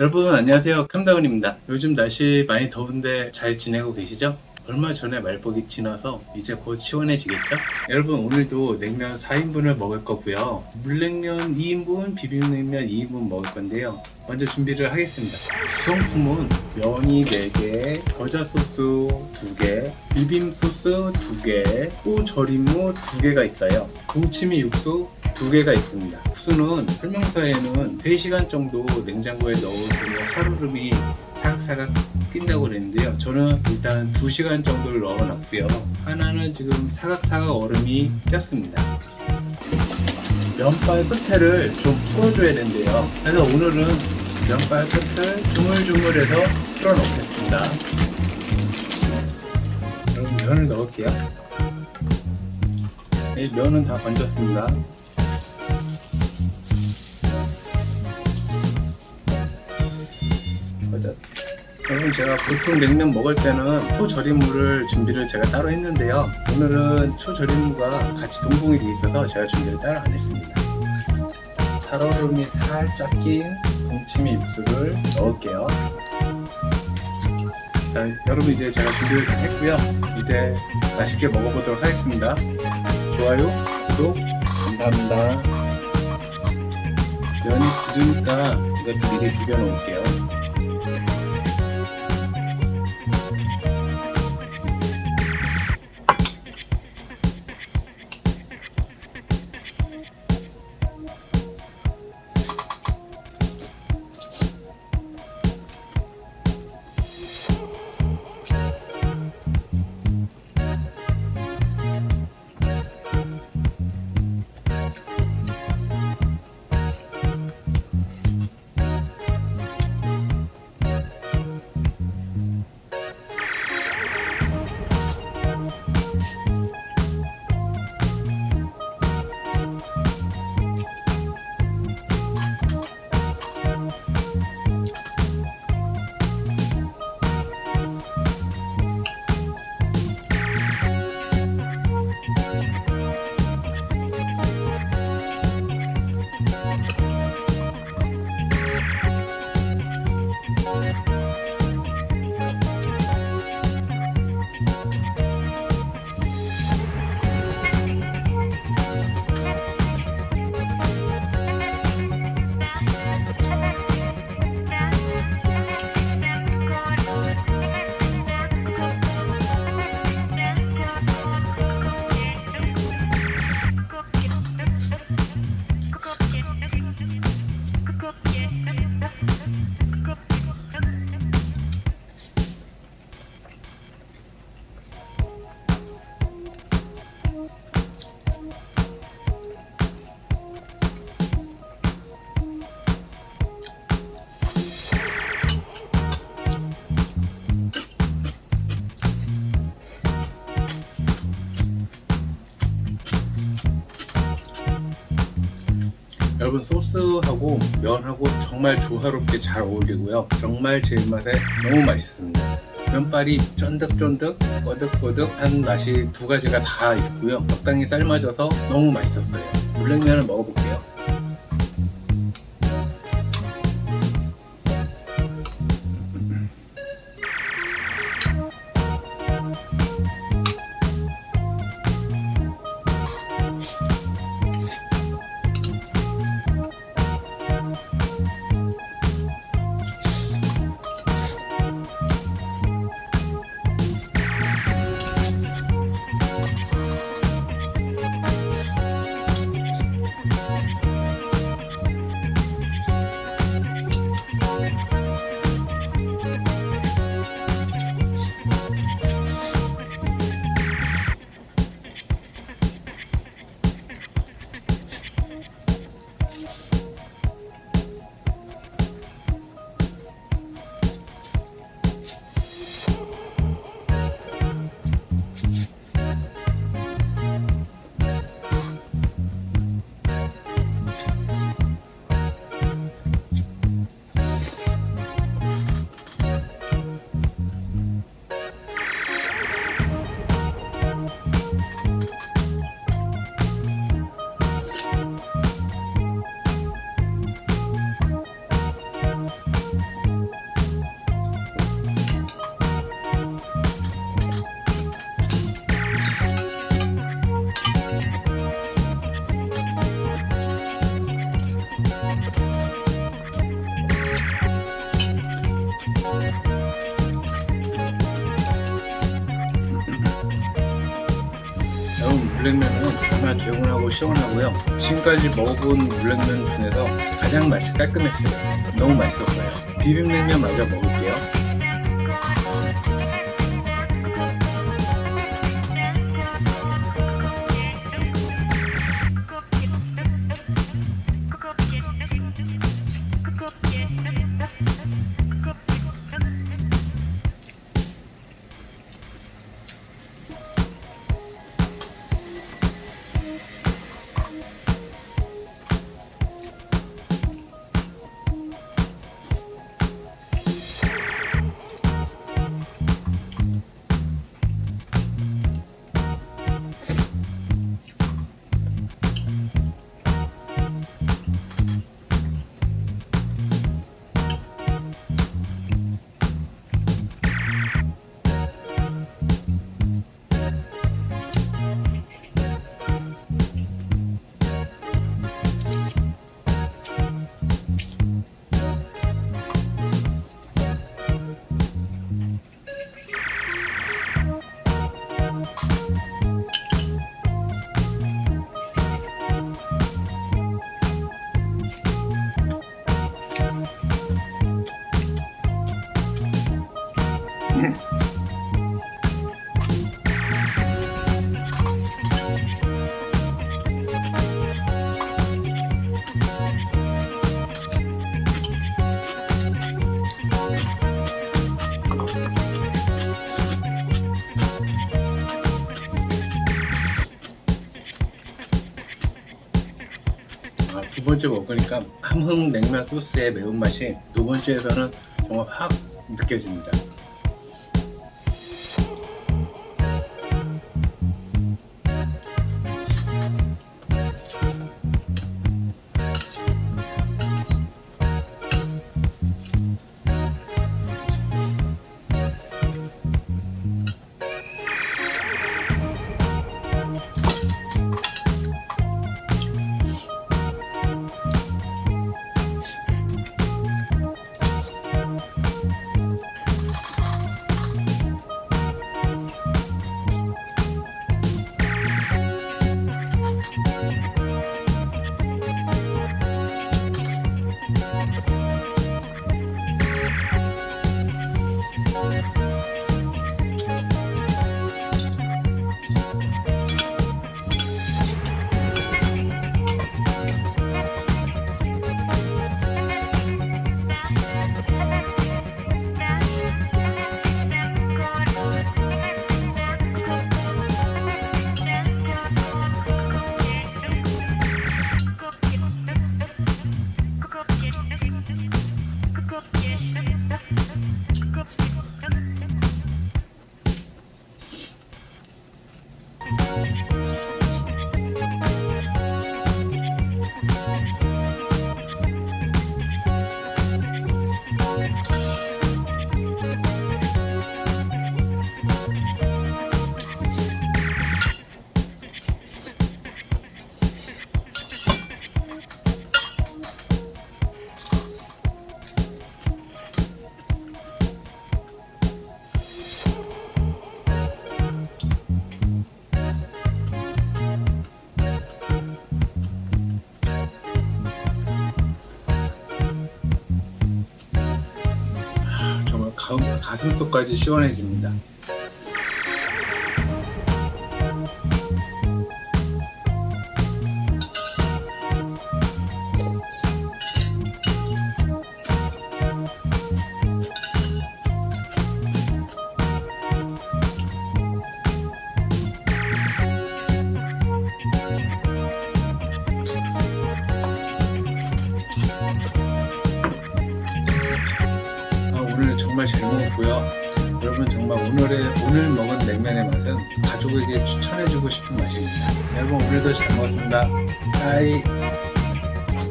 여러분 안녕하세요 캄다운입니다 요즘 날씨 많이 더운데 잘 지내고 계시죠? 얼마 전에 말복이 지나서 이제 곧 시원해지겠죠? 여러분 오늘도 냉면 4인분을 먹을 거고요 물냉면 2인분, 비빔냉면 2인분 먹을 건데요 먼저 준비를 하겠습니다 구성품은 면이 4개, 겨자 소스 2개, 비빔 소스 2개, 꼬절임무 2개가 있어요 동치미 육수 두 개가 있습니다. 국수는 설명서에는 3시간 정도 냉장고에 넣어두면 살얼음이 사각사각 낀다고 그랬는데요. 저는 일단 2시간 정도를 넣어놨고요. 하나는 지금 사각사각 얼음이 꼈습니다. 면발 끝에를 좀 풀어줘야 된대요. 그래서 오늘은 면발 끝을 주물주물해서 풀어놓겠습니다. 그럼 면을 넣을게요. 네, 면은 다 건졌습니다. 여러분 제가 보통 냉면 먹을 때는 초절임무를 준비를 제가 따로 했는데요. 오늘은 초절임무가 같이 동봉이 돼 있어서 제가 준비를 따로 안 했습니다. 살얼음이 살짝 낀 동치미 육수를 넣을게요. 자, 여러분 이제 제가 준비를 다 했고요. 이제 맛있게 먹어보도록 하겠습니다. 좋아요, 구독, 감사합니다. 면이 굳으니까 이것도 미리 비벼 놓을게요. 여러분 소스하고 면하고 정말 조화롭게 잘 어울리고요. 정말 제 입맛에 너무 맛있습니다. 면발이 쫀득쫀득, 꼬득꼬득한 맛이 두 가지가 다 있고요. 적당히 삶아져서 너무 맛있었어요. 물냉면을 먹어볼게요. 물냉면은 정말 개운하고 시원하고요. 지금까지 먹어본 물냉면 중에서 가장 맛이 깔끔했어요. 너무 맛있었어요. 비빔냉면 마저 먹을 아, 두 번째 먹으니까 함흥 냉면 소스의 매운맛이 두 번째에서는 정말 확 느껴집니다. 가, 가슴속까지 시원해집니다. 정말 잘 먹었고요. 여러분 정말 오늘의 오늘 먹은 냉면의 맛은 가족에게 추천해주고 싶은 맛입니다. 여러분 오늘도 잘 먹었습니다. 바이.